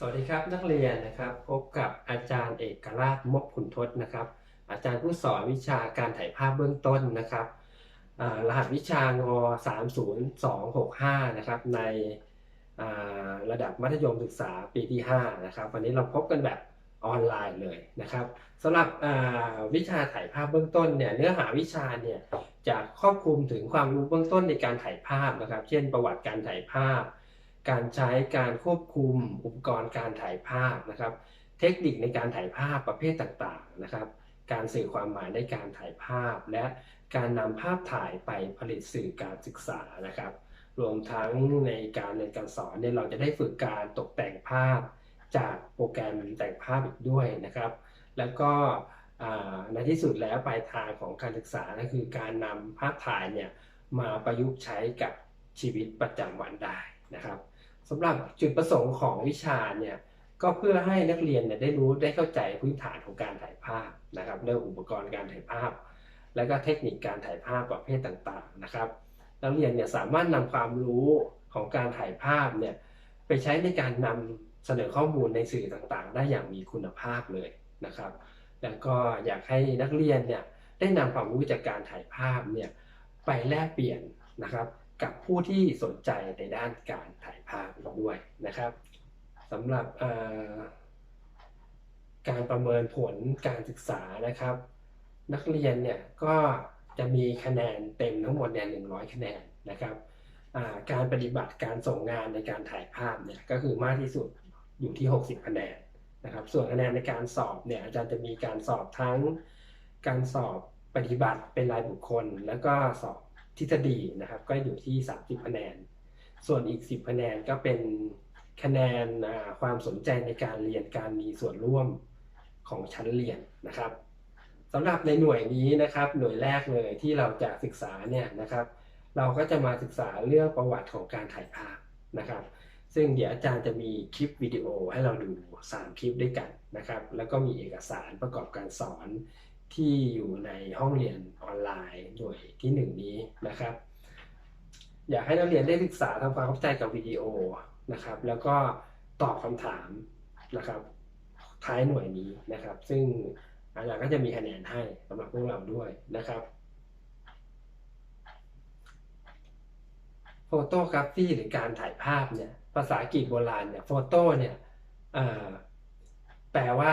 สวัสดีครับนักเรียนนะครับพบกับอาจารย์เอกราชมกขุนทศนะครับ อาจารย์ผู้สอนวิชาการถ่ายภาพเบื้องต้นนะครับรหัสวิชางอ30265นะครับในระดับมัธยมศึกษาปีที่5นะครับวันนี้เราพบกันแบบออนไลน์เลยนะครับสำหรับวิชาถ่ายภาพเบื้องต้นเนี่ยเนื้อหาวิชาเนี่ยจะครอบคลุมถึงความรู้เบื้องต้นในการถ่ายภาพนะครับ เช่น ประวัติการถ่ายภาพ การใช้การควบคุมอุปกรณ์การถ่ายภาพนะครับ เทคนิคในการถ่ายภาพประเภทต่างๆนะครับ การสื่อความหมายในการถ่ายภาพ และการนำภาพถ่ายไปผลิตสื่อการศึกษานะครับ รวมทั้งในการเรียนการสอนเนี่ยเราจะได้ฝึกการตกแต่งภาพ จากโปรแกรมแต่งภาพอีกด้วยนะครับ แล้วก็ในที่สุดแล้วปลายทางของการศึกษาก็คือการนำภาพถ่ายเนี่ยมาประยุกต์ใช้กับชีวิตประจำวันได้ นะครับสำหรับจุดประสงค์ของวิชาเนี่ยก็เพื่อให้นักเรียนเนี่ยได้รู้ได้เข้าใจพื้นฐานของการถ่ายภาพนะครับเรื่องอุปกรณ์การถ่ายภาพ และก็เทคนิคการถ่ายภาพประเภทต่างๆนะครับ นักเรียนเนี่ยสามารถนำความรู้ของการถ่ายภาพเนี่ยไปใช้ในการนำเสนอข้อมูลในสื่อต่างๆ ได้อย่างมีคุณภาพเลยนะครับ แล้วก็อยากให้นักเรียนเนี่ยได้นำความรู้จากการถ่ายภาพเนี่ยไปแลกเปลี่ยนนะครับ กับผู้ที่สนใจในด้านการถ่ายภาพด้วยนะครับสำหรับการประเมินผลการศึกษานะครับ นักเรียนเนี่ยก็จะมีคะแนนเต็มทั้งหมดเนี่ย100คะแนนนะครับการปฏิบัติการส่งงานในการถ่ายภาพเนี่ยก็คือมากที่สุดอยู่ที่ 60 คะแนนนะครับ ส่วนคะแนนในการสอบเนี่ยอาจารย์จะมีการสอบทั้งการสอบปฏิบัติเป็นรายบุคคล แล้วก็สอบ ทฤษฎีนะครับ ก็อยู่ที่ 30 คะแนน ส่วนอีก 10 คะแนนก็เป็นคะแนนความสนใจในการเรียนการมีส่วนร่วมของชั้นเรียนนะครับสำหรับในหน่วยนี้นะครับ หน่วยแรกเลยที่เราจะศึกษาเนี่ยนะครับ เราก็จะมาศึกษาเรื่องประวัติของการถ่ายภาพนะครับ ซึ่งเดี๋ยวอาจารย์จะมีคลิปวิดีโอให้เราดู 3 คลิปด้วยกันนะครับ แล้วก็มีเอกสารประกอบการสอน ที่อยู่ในห้องเรียนออนไลน์หน่วยที่1นนี้นะครับ อยากให้นักเรียนได้ศึกษาทำความเข้าใจกับวิดีโอนะครับ แล้วก็ตอบคำถามนะครับท้ายหน่วยนี้นะครับ ซึ่งอาจารย์ก็จะมีคะแนนให้สำหรับพวกเราด้วยนะครับโฟโตกราฟีหรือการถ่ายภาพเนี่ยภาษาอังกฤษโบราณเนี่ยโฟโต้เนี่ยแปลว่า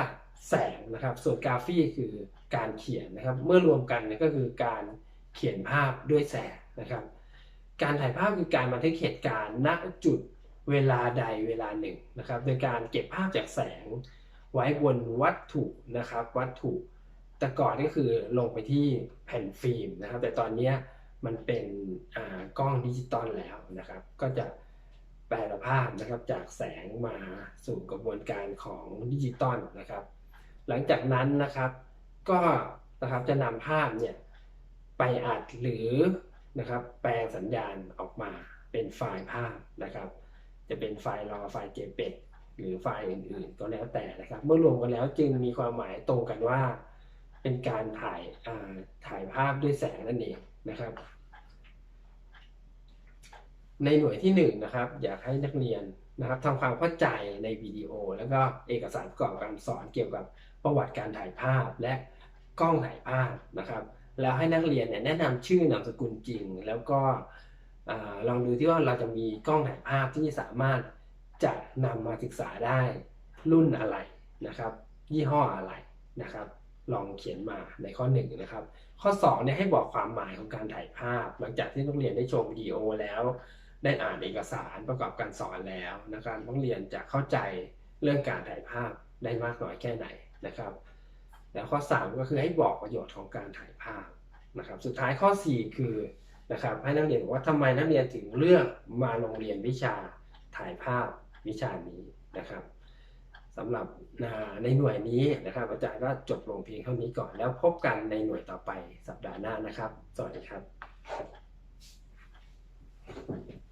แสงนะครับ ส่วนกราฟีคือการเขียนนะครับ เมื่อรวมกันเนี่ยก็คือการเขียนภาพด้วยแสงนะครับ การถ่ายภาพคือการบันทึกเหตุการณ์ณจุดเวลาใดเวลาหนึ่งนะครับ โดยการเก็บภาพจากแสงไว้บนวัตถุนะครับ วัตถุแต่ก่อนก็คือลงไปที่แผ่นฟิล์มนะครับ แต่ตอนนี้มันเป็นกล้องดิจิตอลแล้วนะครับ ก็จะแปลภาพนะครับจากแสงมาสู่กระบวนการของดิจิตอลนะครับ หลังจากนั้นนะครับ ก็นะครับจะนำภาพเนี่ยไปอัดหรือนะครับ แปลงสัญญาณออกมาเป็นไฟล์ภาพนะครับ จะเป็นไฟล์ RAW ไฟล์ JPEG หรือไฟล์อื่นๆ ก็แล้วแต่นะครับ เมื่อรวมกันแล้วจึงมีความหมายตรงกันว่า เป็นการถ่ายอ่าถ่ายภาพด้วยแสงนั่นเองนะครับ ในหน่วยที่1นนะครับ อยากให้นักเรียนนะครับทำความเข้าใจในวิดีโอ แล้วก็เอกสารประกอบการสอนเกี่ยวกับ ประวัติการถ่ายภาพและกล้องถ่ายภาพนะครับ แล้วให้นักเรียนเนี่ยแนะนำชื่อนามสกุลจริง แล้วก็อลองดูที่ว่าเราจะมีกล้องถ่ายภาพที่สามารถจะนำมาศึกษาได้รุ่นอะไรนะครับ ยี่ห้ออะไรนะครับ ลองเขียนมาในข้อ1นนะครับ ข้อ2เนี่ยให้บอกความหมายของการถ่ายภาพ หลังจากที่นักเรียนได้ชมวิดีโอแล้วได้อ่านเอกสารประกอบการสอนแล้วนะครับนักเรียนจะเข้าใจเรื่องการถ่ายภาพได้มากน้อยแค่ไหน นะครับ แล้วข้อ 3 ก็คือให้บอกประโยชน์ของการถ่ายภาพนะครับ สุดท้ายข้อ 4 คือนะครับให้นักเรียนบอกว่าทำไมนักเรียนถึงเลือกมาโรงเรียนวิชาถ่ายภาพวิชานี้นะครับสำหรับในหน่วยนี้นะครับ อาจารย์ก็จบลงเพียงเท่านี้ก่อน แล้วพบกันในหน่วยต่อไปสัปดาห์หน้านะครับ สวัสดีครับ